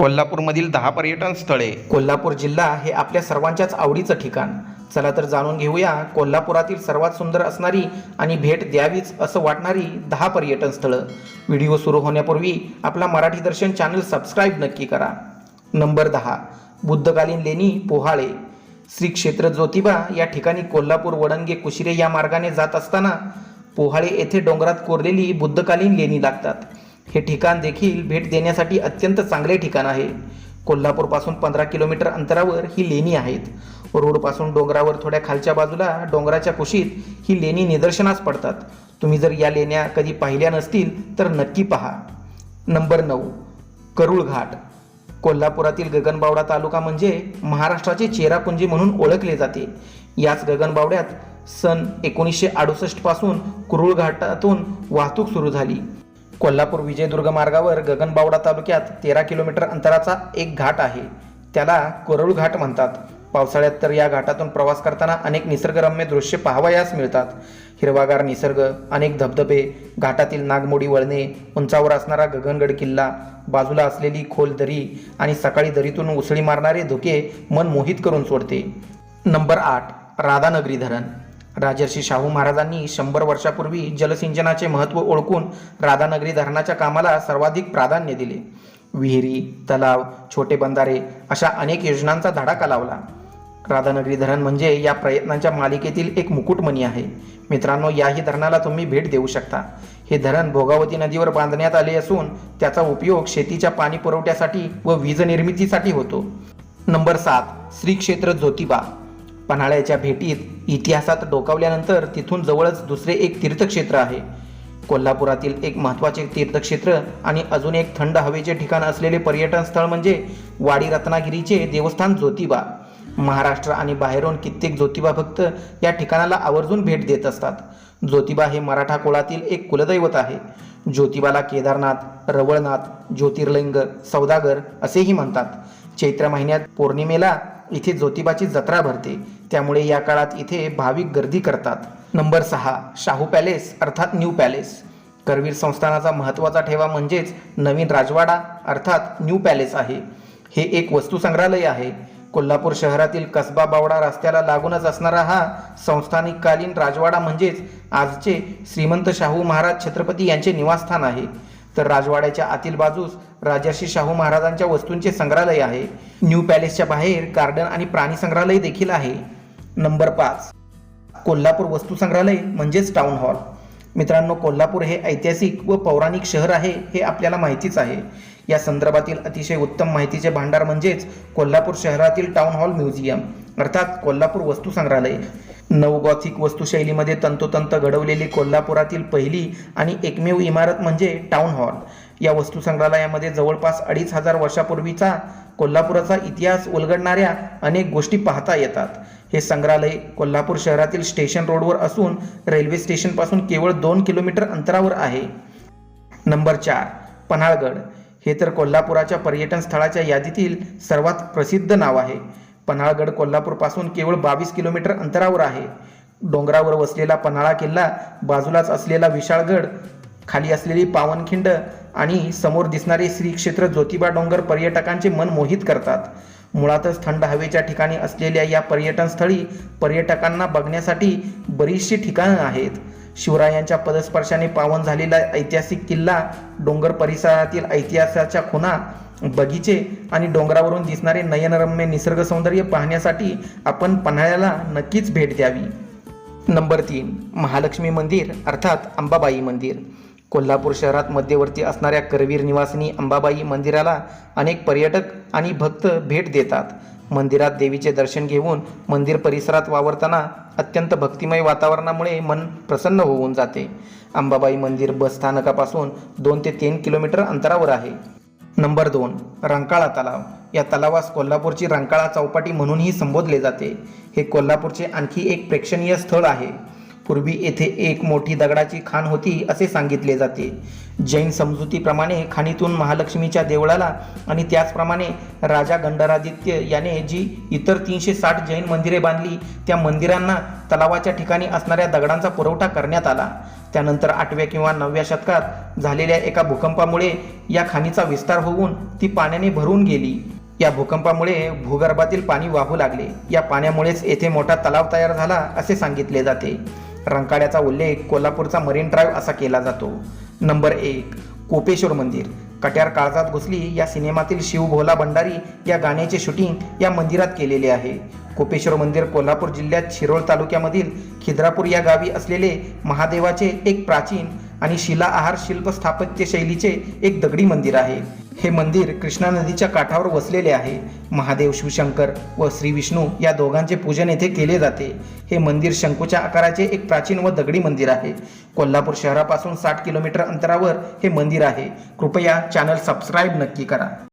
कोल्हापूरमधील दहा पर्यटन स्थळे. कोल्हापूर जिल्हा हे आपल्या सर्वांच्याच आवडीचं ठिकाण. चला तर जाणून घेऊया कोल्हापुरातील सर्वात सुंदर असणारी आणि भेट द्यावीच असं वाटणारी दहा पर्यटन स्थळं. व्हिडिओ सुरू होण्यापूर्वी आपला मराठी दर्शन चॅनल सबस्क्राईब नक्की करा. नंबर दहा बुद्धकालीन लेणी पोहाळे. श्री क्षेत्र ज्योतिबा या ठिकाणी कोल्हापूर वडंगे कुशिरे या मार्गाने जात असताना पोहाळे येथे डोंगरात कोरलेली बुद्धकालीन लेणी लागतात. हे ठिकाण देखील भेट देण्यासाठी अत्यंत चांगले ठिकाण आहे. कोल्हापूरपासून पंधरा किलोमीटर अंतरावर ही लेणी आहेत. रोडपासून डोंगरावर थोड्या खालच्या बाजूला डोंगराच्या कुशीत ही लेणी निदर्शनास पडतात. तुम्ही जर या लेण्या कधी पाहिल्या नसतील तर नक्की पहा. नंबर नऊ करुळ घाट. कोल्हापुरातील गगनबावडा तालुका म्हणजे महाराष्ट्राचे चेरापुंजी म्हणून ओळखले जाते. याच गगनबावड्यात सन एकोणीसशे अडुसष्टपासून कुरुळ घाटातून वाहतूक सुरू झाली. कोल्हापूर विजयदुर्ग मार्गावर गगनबावडा तालुक्यात तेरा किलोमीटर अंतराचा एक घाट आहे. त्याला कोरळू घाट म्हणतात. पावसाळ्यात तर या घाटातून प्रवास करताना अनेक निसर्गरम्य दृश्य पाहावयास मिळतात. हिरवागार निसर्ग अनेक धबधबे घाटातील नागमोडी वळणे उंचावर असणारा गगनगड किल्ला बाजूला असलेली खोल दरी आणि सकाळी दरीतून उसळी मारणारे धुके मन मोहित करून सोडते. नंबर आठ राधानगरी धरण. राजर्षी शाहू महाराजांनी शंभर वर्षापूर्वी जलसिंचनाचे महत्त्व ओळखून राधानगरी धरणाच्या कामाला सर्वाधिक प्राधान्य दिले. विहिरी तलाव छोटे बंधारे अशा अनेक योजनांचा धडाका लावला. राधानगरी धरण म्हणजे या प्रयत्नांच्या मालिकेतील एक मुकुटमणी आहे. मित्रांनो याही धरणाला तुम्ही भेट देऊ शकता. हे धरण भोगावती नदीवर बांधण्यात आले असून त्याचा उपयोग शेतीच्या पाणी पुरवठ्यासाठी व वीज निर्मितीसाठी होतो. नंबर सात श्री क्षेत्र ज्योतिबा. पन्हाळ्याच्या भेटीत इतिहासात डोकावल्यानंतर तिथून जवळच दुसरे एक तीर्थक्षेत्र आहे. कोल्हापुरातील एक महत्त्वाचे तीर्थक्षेत्र आणि अजून एक थंड हवेचे ठिकाण असलेले पर्यटन स्थळ म्हणजे वाडी रत्नागिरीचे देवस्थान ज्योतिबा. महाराष्ट्र आणि बाहेरून कित्येक ज्योतिबा भक्त या ठिकाणाला आवर्जून भेट देत असतात. ज्योतिबा हे मराठा कुळातील एक कुलदैवत आहे. ज्योतिबाला केदारनाथ रवळनाथ ज्योतिर्लिंग सौदागर असेही म्हणतात. चैत्र महिन्यात पौर्णिमेला इथे ज्योतिबाची जत्रा भरते. त्यामुळे या काळात इथे भाविक गर्दी करतात. नंबर सहा शाहू पॅलेस अर्थात न्यू पॅलेस. करवीर संस्थानाचा महत्त्वाचा ठेवा म्हणजेच नवीन राजवाडा अर्थात न्यू पॅलेस आहे. हे एक वस्तूसंग्रहालय आहे. कोल्हापूर शहरातील कसबा बावडा रस्त्याला लागूनच असणारा हा संस्थानिककालीन राजवाडा म्हणजेच आजचे श्रीमंत शाहू महाराज छत्रपती यांचे निवासस्थान आहे. तर राजवाड्याच्या आतील बाजूस राजर्षी शाहू महाराजांच्या वस्तूंचे संग्रहालय आहे. न्यू पॅलेसच्या बाहेर गार्डन आणि प्राणी संग्रहालय देखील आहे. नंबर पाच. कोल्हापूर वस्तू संग्रहालय म्हणजेच टाउन हॉल मित्रांनो कोल्हापूर हे ऐतिहासिक व पौराणिक शहर आहे हे आपल्याला माहितीच आहे. या संदर्भातील अतिशय उत्तम माहितीचे भांडार म्हणजेच कोल्हापूर शहरातील टाउन हॉल म्युझियम अर्थात कोल्हापूर वस्तू संग्रहालय नवगॉथिक वस्तुशैलीमध्ये तंतोतंत घडवलेली कोल्हापुरातील पहिली आणि एकमेव इमारत म्हणजे टाउन हॉल या वस्तू संग्रहालयामध्ये जवळपास अडीच हजार वर्षापूर्वीचा कोल्हापुराचा इतिहास उलगडणाऱ्या अनेक गोष्टी पाहता येतात. हे संग्रहालय कोल्हापूर शहरातील स्टेशन रोडवर असून रेल्वे स्टेशनपासून केवळ दोन किलोमीटर अंतरावर आहे. नंबर चार पन्हाळगड. हे तर कोल्हापुराच्या पर्यटन स्थळाच्या यादीतील सर्वात प्रसिद्ध नाव आहे. पन्हाळगड कोल्हापूरपासून केवळ बावीस किलोमीटर अंतरावर आहे. डोंगरावर वसलेला पन्हाळा किल्ला बाजूलाच असलेला विशाळगड खाली असलेली पावनखिंड आणि समोर दिसणारे श्री क्षेत्र ज्योतिबा डोंगर पर्यटकांचे मन मोहित करतात. मुळातच थंड हवेच्या ठिकाणी असलेल्या या पर्यटनस्थळी पर्यटकांना बघण्यासाठी बरीचशी ठिकाणं आहेत. शिवरायांच्या पदस्पर्शाने पावन झालेला ऐतिहासिक किल्ला डोंगर परिसरातील ऐतिहासाच्या खुणा बगीचे आणि डोंगरावरून दिसणारे नयनरम्य निसर्ग सौंदर्य पाहण्यासाठी आपण पन्हाळ्याला नक्कीच भेट द्यावी. नंबर तीन महालक्ष्मी मंदिर अर्थात अंबाबाई मंदिर. कोल्हापूर शहरात मध्यवर्ती असणाऱ्या करवीर निवासिनी अंबाबाई मंदिराला अनेक पर्यटक आणि भक्त भेट देतात. मंदिरात देवीचे दर्शन घेऊन मंदिर परिसरात वावरताना अत्यंत भक्तिमय वातावरणामुळे मन प्रसन्न होऊन जाते. अंबाबाई मंदिर बस स्थानकापासून दोन ते तीन किलोमीटर अंतरावर आहे. नंबर दोन रंकाळा तलाव. या तलावास कोल्हापूरची रंकाळा चौपाटी म्हणूनही संबोधले जाते. हे कोल्हापूरचे आणखी एक प्रेक्षणीय स्थळ आहे. पूर्वी येथे एक मोठी दगडाची खाण होती असे सांगितले जाते. जैन समजुतीप्रमाणे खाणीतून महालक्ष्मीच्या देवळाला आणि त्याचप्रमाणे राजा गंडरादित्य याने जी इतर तीनशे साठ जैन मंदिरे बांधली त्या मंदिरांना तलावाच्या ठिकाणी असणाऱ्या दगडांचा पुरवठा करण्यात आला. त्यानंतर आठव्या किंवा नवव्या शतकात झालेल्या एका भूकंपामुळे या खाणीचा विस्तार होऊन ती पाण्याने भरून गेली. या भूकंपामुळे भूगर्भातील पाणी वाहू लागले. या पाण्यामुळेच येथे मोठा तलाव तयार झाला असे सांगितले जाते. रंकाळ्याचा उल्लेख कोल्हापूरचा मरीन ड्राईव्ह असा केला जातो. नंबर एक कोपेश्वर मंदिर. कट्यार काळजात घुसली या सिनेमातील शिव भोला भंडारी या गाण्याचे शूटिंग या मंदिरात केलेले आहे. कोपेश्वर मंदिर कोल्हापूर जिल्ह्यात शिरोळ तालुक्यामधील खिद्रापूर या गावी असलेले महादेवाचे एक प्राचीन आणि शिला आहार शिल्प स्थापत्य शैलीचे एक दगडी मंदिर आहे. हे मंदिर कृष्णा नदीच्या काठावर वसलेले आहे. महादेव शिवशंकर व श्री विष्णू या दोघांचे पूजन येथे केले जाते. हे मंदिर शंकूच्या आकाराचे एक प्राचीन व दगडी मंदिर आहे. कोल्हापूर शहरापासून साठ किलोमीटर अंतरावर हे मंदिर आहे. कृपया चॅनल सबस्क्राईब नक्की करा.